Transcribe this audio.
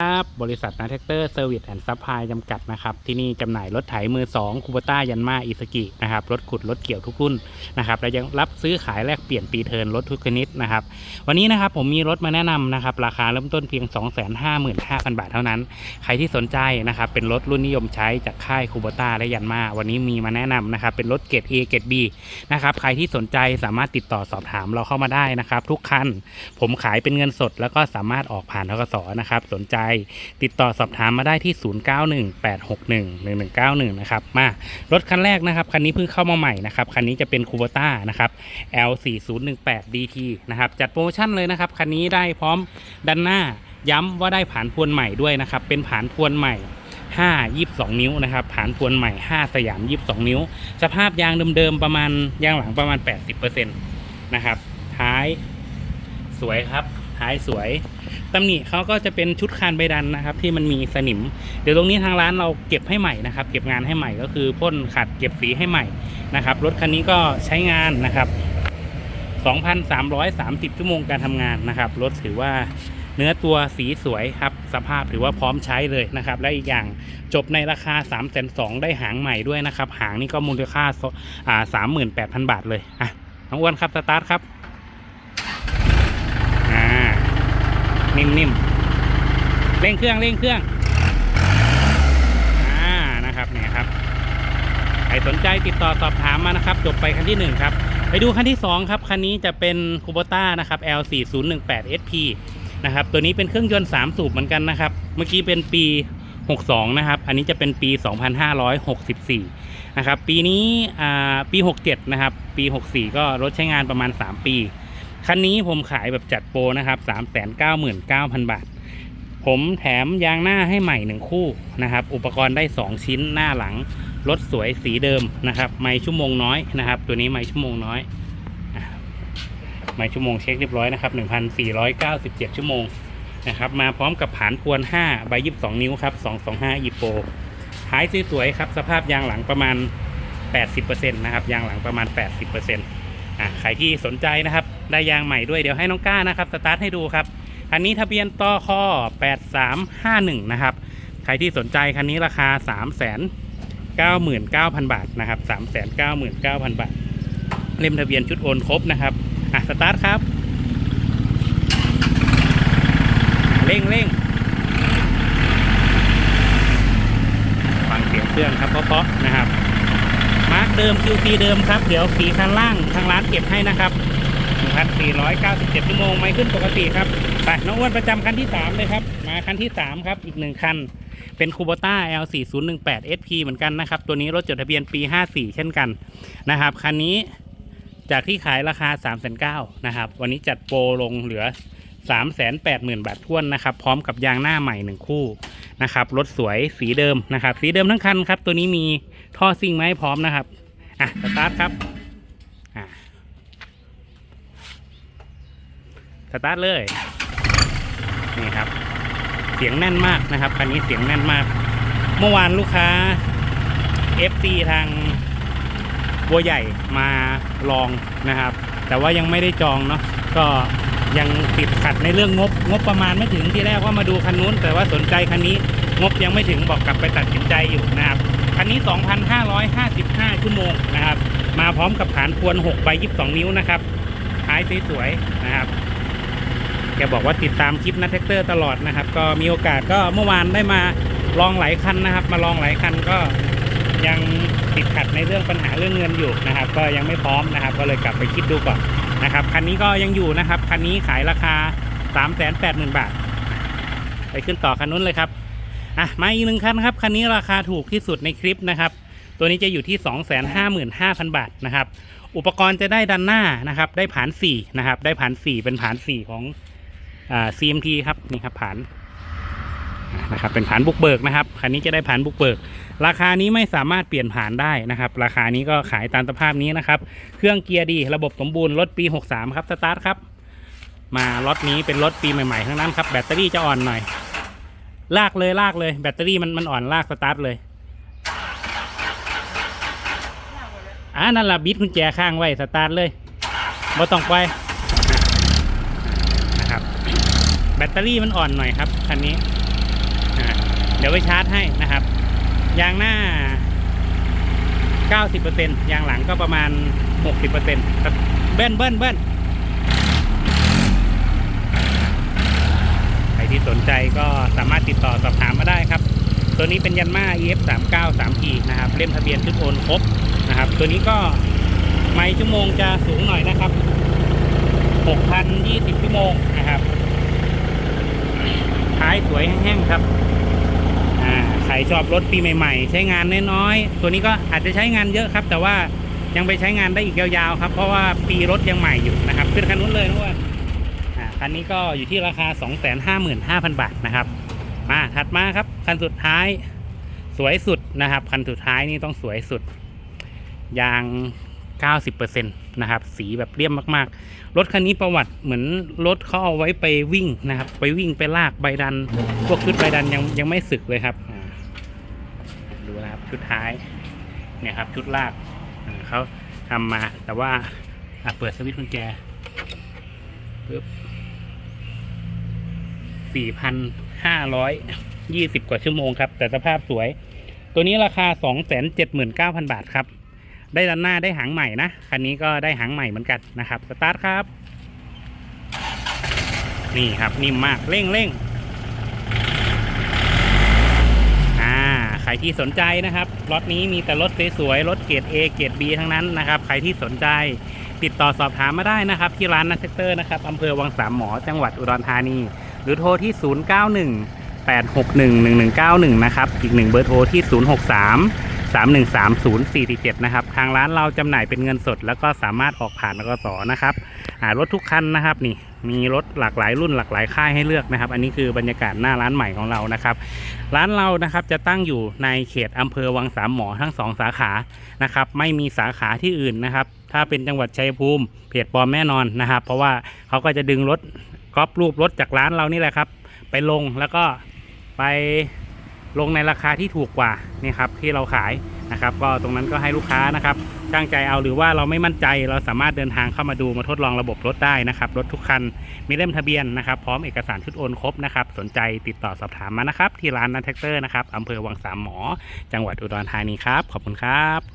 ครับบริษัทนาแท็กเตอร์เซอร์วิสแอนด์ซัพพลายจำกัดนะครับ ที่นี่จำหน่ายรถไถมือ2คูโบต้ายันมาอิสกินะครับ รถขุด รถเกี่ยวทุกรุ่นนะครับ และยังรับซื้อขายแลกเปลี่ยนปีเทิร์นรถทุกชนิดนะครับ วันนี้นะครับผมมีรถมาแนะนำนะครับ ราคาเริ่มต้นเพียง 255,000 บาทเท่านั้น ใครที่สนใจนะครับ เป็นรถรุ่นนิยมใช้จากค่ายคูโบต้าและยันมาวันนี้มีมาแนะนำนะครับ เป็นรถเกรด A เกรด B นะครับ ใครที่สนใจสามารถติดต่อสอบถามเราเข้ามาได้นะครับ ทุกคันผมขายเป็นเงินสด แล้วก็สามารถออกผ่านทกสนะครับ สนใจติดต่อสอบถามมาได้ที่ 0918611191 นะครับ มา รถคันแรกนะครับ คันนี้เพิ่งเข้ามาใหม่นะครับ คันนี้จะเป็นคูโบต้านะครับ L4018DT นะครับ จัดโปรโมชั่นเลยนะครับ คันนี้ได้พร้อมด้านหน้า ย้ำว่าได้ผานพวนใหม่ด้วยนะครับ เป็นผานพวนใหม่5 22 นิ้วนะครับผานพวนใหม่ 5 สยาม 22 นิ้ว สภาพยางเดิมๆประมาณยางหลังประมาณ 80%นะครับ ท้ายสวยครับ ท้ายสวยตำหนิเขาก็จะเป็นชุดคานใบดันนะครับ ที่มันมีสนิม เดี๋ยวตรงนี้ทางร้านเราเก็บให้ใหม่นะครับ เก็บงานให้ใหม่ก็คือพ่นขัดเก็บสีให้ใหม่นะครับรถคันนี้ก็ใช้งานนะครับ 2,330 ชั่วโมงการทำงานนะครับรถถือว่าเนื้อตัวสีสวยครับ สภาพถือว่าพร้อมใช้เลยนะครับ และอีกอย่างจบในราคา 3 2 0 0ได้หางใหม่ด้วยนะครับ หางนี่ก็มูลค่าอ่า38,000บาทเลยอะน้องอ้วนครับ สตาร์ทครับอ่า นิ่มๆเร่งเครื่องเร่งเครื่องอ่านะครับเนี่ยครับใครสนใจติดต่อสอบถามมานะครับ จบไปคันที่หนึ่งครับไปดูคันที่สองครับ คันนี้จะเป็นคูโบต้านะครับ L4018 SP นะครับตัวนี้เป็นเครื่องยนต์3สูบเหมือนกันนะครับ เมื่อกี้เป็นปี 62 นะครับ อันนี้จะเป็นปี 2564 นะครับ ปีนี้อ่าปี 67 นะครับ ปี 64 ก็รถใช้งานประมาณ 3 ปี คันนี้ผมขายแบบจัดโปรนะครับ399,000บาท ผมแถมยางหน้าให้ใหม่หนึ่งคู่นะครับ อุปกรณ์ได้2ชิ้นหน้าหลัง รถสวยสีเดิมนะครับ ไม่ชั่วโมงน้อยนะครับ ตัวนี้ไม่ชั่วโมงน้อยไม่ชั่วโมงเช็คเรียบร้อยนะครับ1,497ชั่วโมงนะครับมาพร้อมกับผานพวน5ใบ22 นิ้วครับ 225อีโปท้ายสวยๆครับ สภาพยางหลังประมาณ 80%นะครับ ยางหลังประมาณ 80% อะใครที่สนใจนะครับ ได้ยางใหม่ด้วยเดี๋ยวให้น้องก้านะครับสตาร์ทให้ดูครับคันนี้ทะเบียนต่อคอ8351 นะครับ ใครที่สนใจคันนี้ราคา 3 9 9 0 0 0 บาทนะครับ3 9 9 0 0 0 บาท เล่มทะเบียนชุดโอนครบนะครับอะสตาร์ทครับ เร่งเร่งฟังเสียงเครื่องครับเพาะๆนะครับ มาร์กเดิม QC เดิมครับ เดี๋ยวสีคันล่างทางร้านเก็บให้นะครับ1,497ชั่วโมงไม่ขึ้นปกติครับไปน้องอ้วนประจำคันที่ 3 เลยครับ มาคันที่ 3 ครับ อีกหนึ่งคัน เป็นคูโบต้า L4018 SP เหมือนกันนะครับ ตัวนี้รถจดทะเบียนปี 54 เช่นกันนะครับ คันนี้จากที่ขายราคา 3 9 0 0 0นะครับ วันนี้จัดโปรลงเหลือ 380,000 บาทท้วนนะครับ พร้อมกับยางหน้าใหม่ 1 คู่นะครับ รถสวยสีเดิมนะครับ สีเดิมทั้งคันครับ ตัวนี้มี ท่อซิ่งมาให้พร้อมนะครับ อะสตาร์ทครับ อะสตาร์ทเลย นี่ครับ เสียงแน่นมากนะครับคันนี้เสียงแน่นมาก เมื่อวานลูกค้า FC ทางบัวใหญ่มาลองนะครับ แต่ว่ายังไม่ได้จองเนาะก็ยังติดขัดในเรื่องงบ งบประมาณไม่ถึงที่แรกว่ามาดูคันนู้น แต่ว่าสนใจคันนี้งบยังไม่ถึงบอกกลับไปตัดสินใจอยู่นะครับ คันนี้ 2,555 ชั่วโมงนะครับ มาพร้อมกับฐานพวน6ใบ22 นิ้วนะครับท้ายสวยๆนะครับแกบอกว่าติดตามคลิปนัทแท็กเตอร์ตลอดนะครับ ก็มีโอกาสก็เมื่อวานได้มาลองหลายคันนะครับ มาลองหลายคันก็ยังติดขัดในเรื่องปัญหาเรื่องเงินอยู่นะครับ ก็ยังไม่พร้อมนะครับ ก็เลยกลับไปคิดดูก่อนนะครับคันนี้ก็ยังอยู่นะครับคันนี้ขายราคา 380,000 บาท ไปขึ้นต่อคันนู้นเลยครับ อะมาอีกหนึ่งคันครับคันนี้ราคาถูกที่สุดในคลิปนะครับ ตัวนี้จะอยู่ที่ 255,000 บาทนะครับ อุปกรณ์จะได้ด้านหน้านะครับ ได้ผาน4นะครับ ได้ผาน4เป็นผาน4ของอ่า CMT ครับนี่ครับผ่านนะครับเป็นผ่านบุกเบิกนะครับคันนี้จะได้ผ่านบุกเบิก ราคานี้ไม่สามารถเปลี่ยนผ่านได้นะครับ ราคานี้ก็ขายตามสภาพนี้นะครับ เครื่องเกียร์ดี ระบบสมบูรณ์รถปี 63 ครับสตาร์ทครับ มาล็อตนี้เป็นรถปีใหม่ๆทั้งนั้นครับแบตเตอรี่จะอ่อนหน่อย ลากเลยลากเลยแบตเตอรี่มันมันอ่อนลากสตาร์ทเลยอ่านั่นละบิดกุญแจข้างไว้สตาร์ทเลยบ่ต้องไปนะครับ แบตเตอรี่มันอ่อนหน่อยครับคันนี้เดี๋ยวไปชาร์จให้นะครับ ยางหน้า 90%ยางหลังก็ประมาณ 60%ครับเบิ้ลเบิ้ลเบิ้ลใคร ที่สนใจก็สามารถติดต่อสอบถามมาได้ครับ ตัวนี้เป็นยันมา EF 3 9 3 P นะครับเล่มทะเบียนชุดโอนครบนะครับ ตัวนี้ก็ไมล์ชั่วโมงจะสูงหน่อยนะครับ 6,020 ชั่วโมงนะครับท้ายสวยแห้งๆครับใครชอบรถปีใหม่ๆ ใช้งานน้อยๆ ตัวนี้ก็อาจจะใช้งานเยอะครับ แต่ว่ายังไปใช้งานได้อีกยาวๆครับ เพราะว่าปีรถยังใหม่อยู่นะครับขึ้นคันนู้นเลยนะว่า คันนี้ก็อยู่ที่ราคา 255,000 บาทนะครับ มาถัดมาครับ คันสุดท้ายสวยสุดนะครับ คันสุดท้ายนี่ต้องสวยสุด ยาง 90%นะครับ สีแบบเลี่ยมมากๆ รถคันนี้ประวัติเหมือนรถเขาเอาไว้ไปวิ่งนะครับ ไปวิ่งไปลากใบดัน พวกชุดใบดันยังยังไม่สึกเลยครับ ดูนะครับชุดท้ายเนี่ยครับชุดลากเขาทำมาแต่ว่าอะเปิดสวิตช์กุญแจปึ๊บ สี่พันห้าร้อยยี่สิบกว่าชั่วโมงครับ แต่สภาพสวย ตัวนี้ราคาสองแสนเจ็ดหมื่นเก้าพันบาทครับ ได้ด้านหน้าได้หางใหม่นะ คันนี้ก็ได้หางใหม่เหมือนกันนะครับ สตาร์ทครับ นี่ครับนิ่มมากเร่งเร่งอ่าใครที่สนใจนะครับ รถนี้มีแต่รถสวยๆ รถเกรด A เกรด B ทั้งนั้นนะครับ ใครที่สนใจติดต่อสอบถามมาได้นะครับ ที่ร้านนัทเซกเตอร์นะครับอำเภอวังสามหมอ จังหวัดอุดรธานี รือโทรที่ 091 861 1191 นะครับ อีกหนึ่งเบอร์โทรที่ 063313047 นะครับ ทางร้านเราจำหน่ายเป็นเงินสด แล้วก็สามารถออกผ่านกสนะครับรถทุกคันนะครับนี่มีรถหลากหลายรุ่นหลากหลายค่ายให้เลือกนะครับ อันนี้คือบรรยากาศหน้าร้านใหม่ของเรานะครับ ร้านเรานะครับจะตั้งอยู่ในเขตอำเภอวังสามหมอทั้งสองสาขานะครับไม่มีสาขาที่อื่นนะครับ ถ้าเป็นจังหวัดชัยภูมิเพจปลอมแน่นอนนะครับ เพราะว่าเขาก็จะดึงรถ ก๊อปรูปรถจากร้านเรานี่แหละครับ ไปลงแล้วก็ไปลงในราคาที่ถูกกว่านี่ครับที่เราขายนะครับ ก็ตรงนั้นก็ให้ลูกค้านะครับตั้งใจเอาหรือว่าเราไม่มั่นใจเราสามารถเดินทางเข้ามาดูมาทดลองระบบรถได้นะครับรถทุกคันมีเล่มทะเบียนนะครับ พร้อมเอกสารชุดโอนครบนะครับ สนใจติดต่อสอบถามมานะครับ ที่ร้านนันแท็กเตอร์นะครับอำเภอวังสามหมอ จังหวัดอุดรธานีครับ ขอบคุณครับ